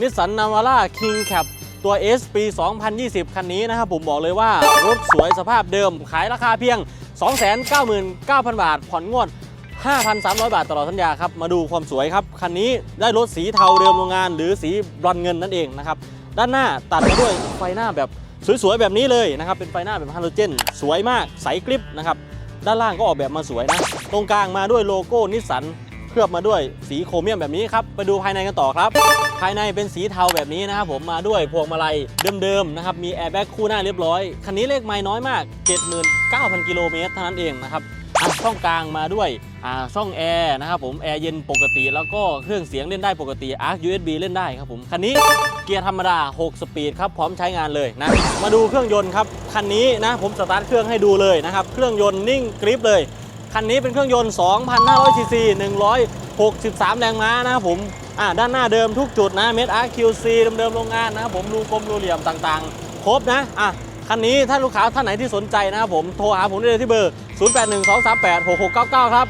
นิสสันนาวาร่าคิงแคปตัว S ปี 2020 คันนี้นะครับผมบอกเลยว่ารถสวยสภาพเดิม ขายราคาเพียง 299,000 บาท ผ่อนงวด 5,300 บาทตลอดสัญญาครับ มาดูความสวยครับ คันนี้ได้รถสีเทาเดิมโรงงาน หรือสีบรอนเงินนั่นเองนะครับ ด้านหน้าตัดมาด้วยไฟหน้าแบบสวยๆ แบบนี้เลยนะครับ เป็นไฟหน้าแบบฮาโลเจน สวยมากใสกริบนะครับ ด้านล่างก็ออกแบบมาสวยนะ ตรงกลางมาด้วยโลโก้นิสสัน ลือบมาด้วยสีโครเมียมแบบนี้ครับไปดูภายในกันต่อครับ ภายในเป็นสีเทาแบบนี้นะครับผมมาด้วยพวงมาลัยเดิมๆนะครับมีแอร์แบ็กคู่หน้าเรียบร้อยคันนี้เลขไม่น้อยมาก 79,000 กิโลเมตรเท่านั้นเองนะครับช่องกลางมาด้วยช่องแอร์นะครับผมแอร์เย็นปกติ แล้วก็เครื่องเสียงเล่นได้ปกติ ARC USB เล่นได้ครับผมคันนี้เกียร์ธรรมดา 6 สปีดครับพร้อมใช้งานเลยนะมาดูเครื่องยนต์ครับคันนี้นะผมสตาร์ทเครื่องให้ดูเลยนะครับเครื่องยนต์นิ่งกริปเลย คันนี้เป็นเครื่องยนต์ 2,500ซีซี163 แรงม้านะครับผมอ่าด้านหน้าเดิมทุกจุดนะเม็ด RQC เดิมๆโรงงานนะครับผมรูกลมรูเหลี่ยมต่างๆ ครบนะอะคันนี้ถ้าลูกค้าท่านไหนที่สนใจนะครับผมโทรหาผมได้เลยที่เบอร์ 0812386699 ครับ